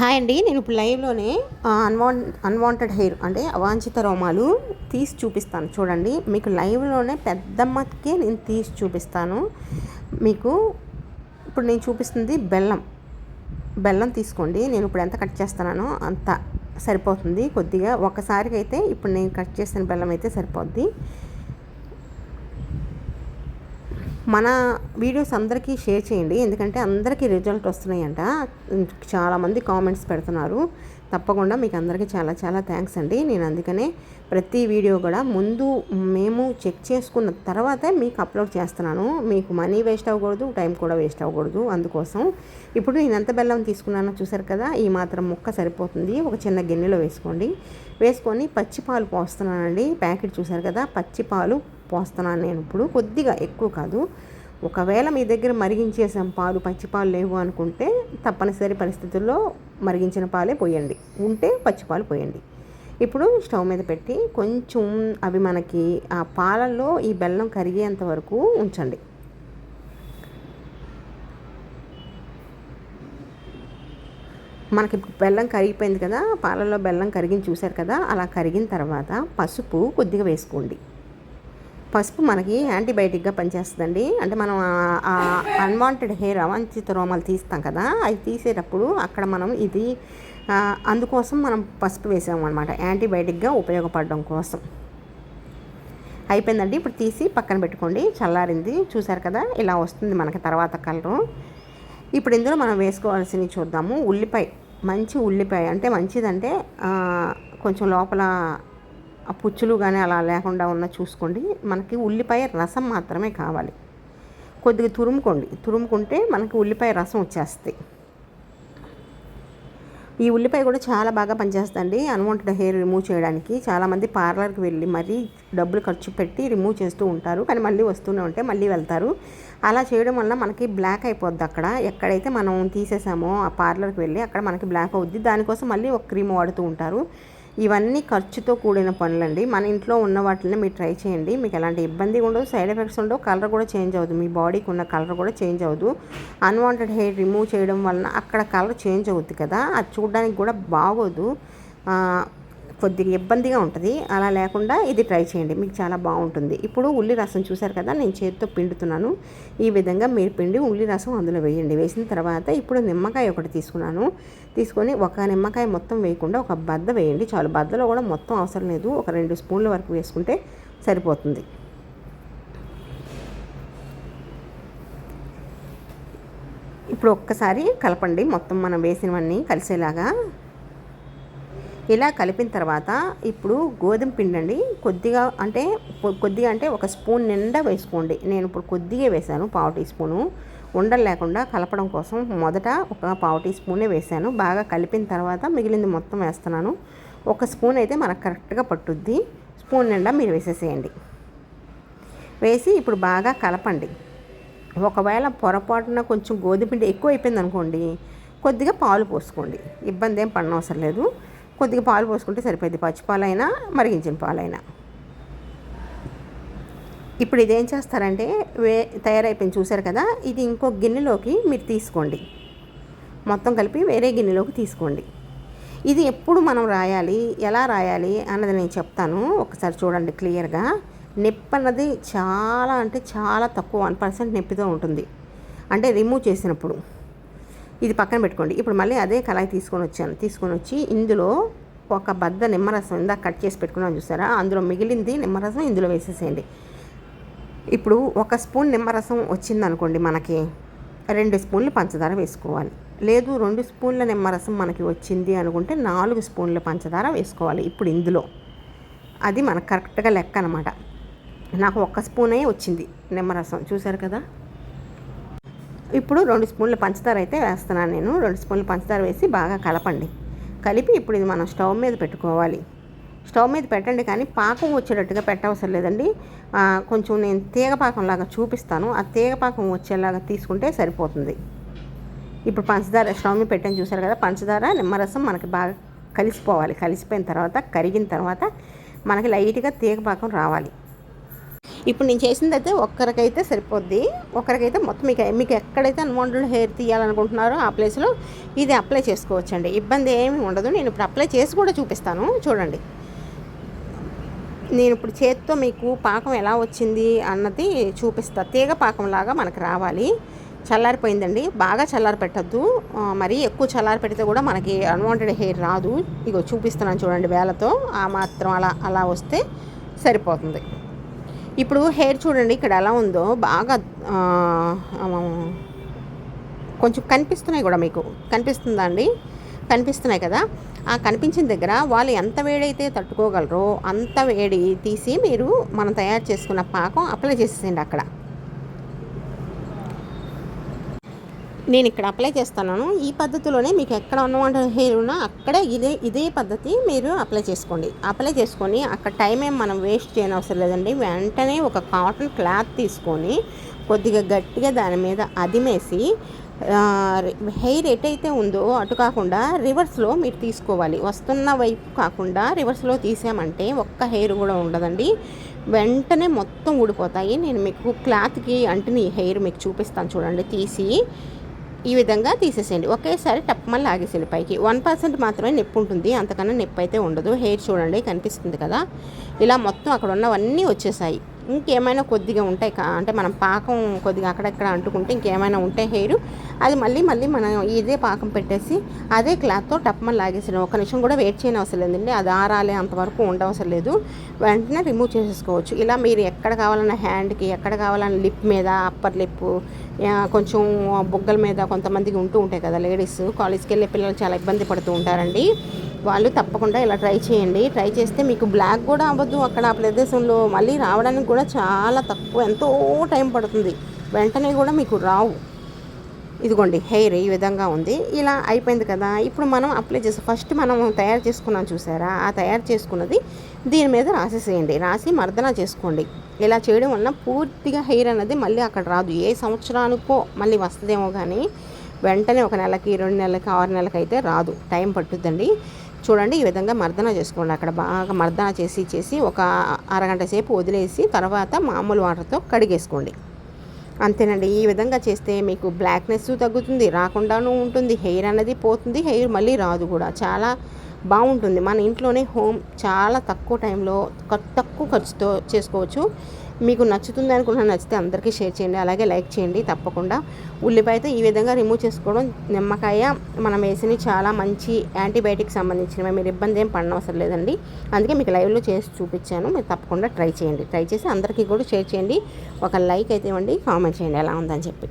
Hi అండి. నేను ఇప్పుడు లైవ్లోనే అన్వాంట్ అన్వాంటెడ్ హెయిర్ అంటే అవాంఛిత రోమాలు తీసి చూపిస్తాను. చూడండి మీకు లైవ్లోనే పెద్దమ్మకే నేను తీసి చూపిస్తాను. మీకు ఇప్పుడు నేను చూపిస్తుంది బెల్లం. బెల్లం తీసుకోండి. నేను ఇప్పుడు ఎంత కట్ చేస్తున్నానో అంత సరిపోతుంది. కొద్దిగా ఒకసారికైతే ఇప్పుడు నేను కట్ చేసిన బెల్లం అయితే సరిపోద్ది. మన వీడియోస్ అందరికీ షేర్ చేయండి. ఎందుకంటే అందరికీ రిజల్ట్ వస్తున్నాయంట. చాలామంది కామెంట్స్ పెడుతున్నారు. తప్పకుండా మీకు అందరికీ చాలా చాలా థ్యాంక్స్ అండి. నేను అందుకనే ప్రతి వీడియో కూడా ముందు మేము చెక్ చేసుకున్న తర్వాతే మీకు అప్లోడ్ చేస్తున్నాను. మీకు మనీ వేస్ట్ అవ్వకూడదు టైం కూడా వేస్ట్ అవ్వకూడదు. అందుకోసం ఇప్పుడు నేను ఎంత బెల్లం తీసుకున్నానో చూసారు కదా ఈ మాత్రం ముక్క సరిపోతుంది. ఒక చిన్న గిన్నెలో వేసుకోండి. వేసుకొని పచ్చి పాలు పోస్తున్నానండి. ప్యాకెట్ చూసారు కదా పచ్చి పాలు పోస్తున్నాను నేను ఇప్పుడు. కొద్దిగా ఎక్కువ కాదు. ఒకవేళ మీ దగ్గర మరిగించేసాం పాలు పచ్చిపాలు లేవు అనుకుంటే తప్పనిసరి పరిస్థితుల్లో మరిగించిన పాలే పోయండి. ఉంటే పచ్చిపాలు పోయండి. ఇప్పుడు స్టవ్ మీద పెట్టి కొంచెం అవి మనకి ఆ పాలల్లో ఈ బెల్లం కరిగేంత వరకు ఉంచండి. మనకి బెల్లం కరిగిపోయింది కదా పాలల్లో బెల్లం కరిగిన చూశారు కదా అలా కరిగిన తర్వాత పసుపు కొద్దిగా వేసుకోండి. పసుపు మనకి యాంటీబయాటిక్గా పనిచేస్తుందండి. అంటే మనం అన్వాంటెడ్ హెయిర్ అవాంఛిత రోమాలు తీస్తాం కదా అవి తీసేటప్పుడు అక్కడ మనం ఇది అందుకోసం మనం పసుపు వేసాము అనమాట యాంటీబయాటిక్గా ఉపయోగపడడం కోసం. అయిపోయిందండి ఇప్పుడు తీసి పక్కన పెట్టుకోండి చల్లారింది చూసారు కదా ఇలా వస్తుంది మనకి తర్వాత కలరు. ఇప్పుడు ఇందులో మనం వేసుకోవాల్సినవి చూద్దాము ఉల్లిపాయ మంచి ఉల్లిపాయ అంటే మంచిదంటే కొంచెం లోపల ఆ పుచ్చులు కానీ అలా లేకుండా ఉన్న చూసుకోండి. మనకి ఉల్లిపాయ రసం మాత్రమే కావాలి. కొద్దిగా తురుముకోండి. తురుముకుంటే మనకి ఉల్లిపాయ రసం వచ్చేస్తాయి. ఈ ఉల్లిపాయ కూడా చాలా బాగా పనిచేస్తుంది అన్వాంటెడ్ హెయిర్ రిమూవ్ చేయడానికి. చాలామంది పార్లర్కి వెళ్ళి మరీ డబ్బులు ఖర్చు పెట్టి రిమూవ్ చేస్తూ ఉంటారు. కానీ మళ్ళీ వస్తూనే ఉంటే మళ్ళీ వెళ్తారు. అలా చేయడం వల్ల మనకి బ్లాక్ అయిపోద్ది అక్కడ. ఎక్కడైతే మనం తీసేసామో ఆ పార్లర్కి వెళ్ళి అక్కడ మనకి బ్లాక్ అవుద్ది. దానికోసం మళ్ళీ ఒక క్రీమ్ వాడుతూ ఉంటారు. ఇవన్నీ ఖర్చుతో కూడిన పనులండి. మన ఇంట్లో ఉన్న వాటిని మీరు ట్రై చేయండి. మీకు ఎలాంటి ఇబ్బంది ఉండదు సైడ్ ఎఫెక్ట్స్ ఉండవు కలర్ కూడా చేంజ్ అవ్వదు. మీ బాడీకి ఉన్న కలర్ కూడా చేంజ్ అవ్వదు. అన్వాంటెడ్ హెయిర్ రిమూవ్ చేయడం వలన అక్కడ కలర్ చేంజ్ అవుద్ది కదా. అది చూడడానికి కూడా బాగోదు. కొద్దిగా ఇబ్బందిగా ఉంటుంది. అలా లేకుండా ఇది ట్రై చేయండి. మీకు చాలా బాగుంటుంది. ఇప్పుడు ఉల్లి రసం చూసారు కదా నేను చేతితో పిండుతున్నాను. ఈ విధంగా మీరు పిండి ఉల్లి రసం అందులో వేయండి. వేసిన తర్వాత ఇప్పుడు నిమ్మకాయ ఒకటి తీసుకున్నాను. తీసుకొని ఒక నిమ్మకాయ మొత్తం వేయకుండా ఒక బద్ద వేయండి. చాలు బద్దలో కూడా మొత్తం అవసరం లేదు. ఒక రెండు స్పూన్ల వరకు వేసుకుంటే సరిపోతుంది. ఇప్పుడు ఒక్కసారి కలపండి. మొత్తం మనం వేసినవన్నీ కలిసేలాగా ఇలా కలిపిన తర్వాత ఇప్పుడు గోధుమ పిండి అండి కొద్దిగా అంటే కొద్దిగా అంటే ఒక స్పూన్ నిండా వేసుకోండి. నేను ఇప్పుడు కొద్దిగా వేసాను పావు టీ స్పూను. ఉండలు లేకుండా కలపడం కోసం మొదట ఒక పావు టీ స్పూనే వేసాను. బాగా కలిపిన తర్వాత మిగిలింది మొత్తం వేస్తున్నాను. ఒక స్పూన్ అయితే మనకు కరెక్ట్గా పట్టుద్ది. స్పూన్ నిండా మీరు వేసేసేయండి. వేసి ఇప్పుడు బాగా కలపండి. ఒకవేళ పొరపాటున కొంచెం గోధుమ పిండి ఎక్కువ అయిపోయింది అనుకోండి కొద్దిగా పాలు పోసుకోండి. ఇబ్బంది ఏం పడనవసరం లేదు. కొద్దిగా పాలు పోసుకుంటే సరిపోద్ది పచ్చిపాలైనా మరిగించిన పాలైనా. ఇప్పుడు ఇదేం చేస్తారంటే వే తయారైపోయింది. చూసారు కదా? ఇది ఇంకో గిన్నెలోకి మీరు తీసుకోండి. మొత్తం కలిపి వేరే గిన్నెలోకి తీసుకోండి. ఇది ఎప్పుడు మనం రాయాలి? ఎలా రాయాలి? అన్నది నేను చెప్తాను. ఒకసారి చూడండి క్లియర్గా. నొప్పి అన్నది చాలా అంటే చాలా తక్కువ వన్ పర్సెంట్ నొప్పితో ఉంటుంది. అంటే రిమూవ్ చేసినప్పుడు. ఇది పక్కన పెట్టుకోండి. ఇప్పుడు మళ్ళీ అదే కళాయి తీసుకొని వచ్చాను. తీసుకొని వచ్చి ఇందులో ఒక బద్ద నిమ్మరసం ఇందాక కట్ చేసి పెట్టుకున్నాను చూసారా? అందులో మిగిలింది నిమ్మరసం ఇందులో వేసేసేయండి. ఇప్పుడు ఒక స్పూన్ నిమ్మరసం వచ్చింది అనుకోండి మనకి రెండు స్పూన్లు పంచదార వేసుకోవాలి. లేదు రెండు స్పూన్ల నిమ్మరసం మనకి వచ్చింది అనుకుంటే నాలుగు స్పూన్ల పంచదార వేసుకోవాలి ఇప్పుడు ఇందులో. అది మనకు కరెక్ట్గా లెక్క అనమాట నాకు ఒక్క స్పూనే వచ్చింది నిమ్మరసం. చూసారు కదా? ఇప్పుడు రెండు స్పూన్ల పంచదార అయితే వేస్తున్నాను నేను. రెండు స్పూన్ల పంచదార వేసి బాగా కలపండి. కలిపి ఇప్పుడు ఇది మనం స్టవ్ మీద పెట్టుకోవాలి. స్టవ్ మీద పెట్టండి కానీ పాకం వచ్చేటట్టుగా పెట్టవసరం లేదండి. కొంచెం నేను తీగపాకం లాగా చూపిస్తాను. ఆ తీగపాకం వచ్చేలాగా తీసుకుంటే సరిపోతుంది. ఇప్పుడు పంచదార స్టవ్ మీద పెట్టని చూసారు కదా పంచదార నిమ్మరసం మనకి బాగా కలిసిపోవాలి. కలిసిపోయిన తర్వాత కరిగిన తర్వాత మనకి లైట్గా తీగపాకం రావాలి. ఇప్పుడు నేను చేసింది అయితే ఒక్కరికైతే సరిపోద్ది. ఒక్కరికైతే మొత్తం మీకు మీకు ఎక్కడైతే అన్వాంటెడ్ హెయిర్ తీయాలనుకుంటున్నారో ఆ ప్లేస్లో ఇది అప్లై చేసుకోవచ్చండి. ఇబ్బంది ఏమీ ఉండదు. నేను ఇప్పుడు అప్లై చేసి కూడా చూపిస్తాను. చూడండి. నేను ఇప్పుడు చేత్తో మీకు పాకం ఎలా వచ్చింది అన్నది చూపిస్తా. తీగ పాకంలాగా మనకు రావాలి. చల్లారిపోయిందండి. బాగా చల్లారి పెట్టద్దు మరి ఎక్కువ చల్లారి పెడితే కూడా మనకి అన్వాంటెడ్ హెయిర్ రాదు. ఇగో చూపిస్తున్నాను చూడండి వేలతో. ఆ మాత్రం అలా అలా వస్తే సరిపోతుంది. ఇప్పుడు హెయిర్ చూడండి ఇక్కడ ఎలా ఉందో. బాగా కొంచెం కనిపిస్తున్నాయి కూడా మీకు. కనిపిస్తుందా అండి? కనిపిస్తున్నాయి కదా. ఆ కనిపించిన దగ్గర వాళ్ళు ఎంత వేడైతే తట్టుకోగలరో అంత వేడి తీసి మీరు మనం తయారు చేసుకున్న పాకం అప్లై చేసేయండి అక్కడ. నేను ఇక్కడ అప్లై చేస్తున్నాను. ఈ పద్ధతిలోనే మీకు ఎక్కడ ఉన్నమాట హెయిర్ ఉన్నా అక్కడే ఇదే ఇదే పద్ధతి మీరు అప్లై చేసుకోండి. అప్లై చేసుకొని అక్కడ టైం ఏం మనం వేస్ట్ చేయని అవసరం లేదండి. వెంటనే ఒక కాటన్ క్లాత్ తీసుకొని కొద్దిగా గట్టిగా దాని మీద అదిమేసి హెయిర్ ఎటైతే ఉందో అటు కాకుండా రివర్స్లో మీరు తీసుకోవాలి. వస్తున్న వైపు కాకుండా రివర్స్లో తీసామంటే ఒక్క హెయిర్ కూడా ఉండదండి. వెంటనే మొత్తం ఊడిపోతాయి. నేను మీకు క్లాత్కి అంటిని హెయిర్ మీకు చూపిస్తాను చూడండి తీసి ఈ విధంగా తీసేసేయండి. ఒకేసారి టప్పమని లాగేసేయండి పైకి. వన్ పర్సెంట్ మాత్రమే నొప్పి ఉంటుంది. అంతకన్నా నొప్పి అయితే ఉండదు. హెయిర్ చూడండి కనిపిస్తుంది కదా. ఇలా మొత్తం అక్కడ ఉన్నవన్నీ వచ్చేసాయి. ఇంకేమైనా కొద్దిగా ఉంటాయి అంటే మనం పాకం కొద్దిగా అక్కడక్కడ అంటుకుంటే ఇంకేమైనా ఉంటే హెయిర్ అది మళ్ళీ మళ్ళీ మనం ఇదే పాకం పెట్టేసి అదే క్లాత్తో టప్మని లాగేసాను ఒక నిమిషం కూడా వెయిట్ చేయని అవసరం లేదండి. అది ఆరాలే అంతవరకు ఉండవసరం లేదు. వెంటనే రిమూవ్ చేసేసుకోవచ్చు. ఇలా మీరు ఎక్కడ కావాలన్న హ్యాండ్కి ఎక్కడ కావాలన్న లిప్ మీద అప్పర్ లిప్ కొంచెం బుగ్గల మీద కొంతమందికి ఉంటూ ఉంటాయి కదా లేడీస్. కాలేజ్కి వెళ్ళే పిల్లలు చాలా ఇబ్బంది పడుతూ ఉంటారండి. వాళ్ళు తప్పకుండా ఇలా ట్రై చేయండి. ట్రై చేస్తే మీకు బ్లాక్ కూడా అవ్వద్దు అక్కడ ఆ ప్రదేశంలో మళ్ళీ రావడానికి కూడా చాలా తక్కువ ఎంతో టైం పడుతుంది. వెంటనే కూడా మీకు రావు. ఇదిగోండి హెయిర్ ఈ విధంగా ఉంది. ఇలా అయిపోయింది కదా. ఇప్పుడు మనం అప్లై చేసి ఫస్ట్ మనం తయారు చేసుకున్నాం చూసారా? ఆ తయారు చేసుకున్నది దీని మీద రాసేసేయండి. రాసి మర్దన చేసుకోండి. ఇలా చేయడం వలన పూర్తిగా హెయిర్ అనేది మళ్ళీ అక్కడ రాదు. ఏ సంవత్సరానికో మళ్ళీ వస్తుందేమో కానీ వెంటనే ఒక నెలకి రెండు నెలలకి ఆరు నెలలకి అయితే రాదు. టైం పట్టుద్దండి. చూడండి ఈ విధంగా మర్దన చేసుకోండి. అక్కడ బాగా మర్దన చేసి చేసి ఒక అరగంట సేపు వదిలేసి తర్వాత మామూలు వాటర్తో కడిగేసుకోండి. అంతేనండి ఈ విధంగా చేస్తే మీకు బ్లాక్నెస్ తగ్గుతుంది రాకుండాను ఉంటుంది హెయిర్ అనేది పోతుంది హెయిర్ మళ్ళీ రాదు కూడా. చాలా బాగుంటుంది. మన ఇంట్లోనే హోమ్ చాలా తక్కువ టైంలో తక్కువ ఖర్చుతో చేసుకోవచ్చు. మీకు నచ్చుతుంది అనుకున్నా నచ్చితే అందరికీ షేర్ చేయండి అలాగే లైక్ చేయండి తప్పకుండా. ఉల్లిపాయతో ఈ విధంగా రిమూవ్ చేసుకోవడం నిమ్మకాయ మనం వేసిన చాలా మంచి యాంటీబయాటిక్ సంబంధించినవి మీరు ఇబ్బంది ఏం పడనవసరం లేదండి. అందుకే మీకు లైవ్లో చేసి చూపించాను మీరు తప్పకుండా ట్రై చేయండి. ట్రై చేసి అందరికీ కూడా షేర్ చేయండి. ఒక లైక్ అయితే ఇవ్వండి కామెంట్ చేయండి ఎలా ఉందని చెప్పి.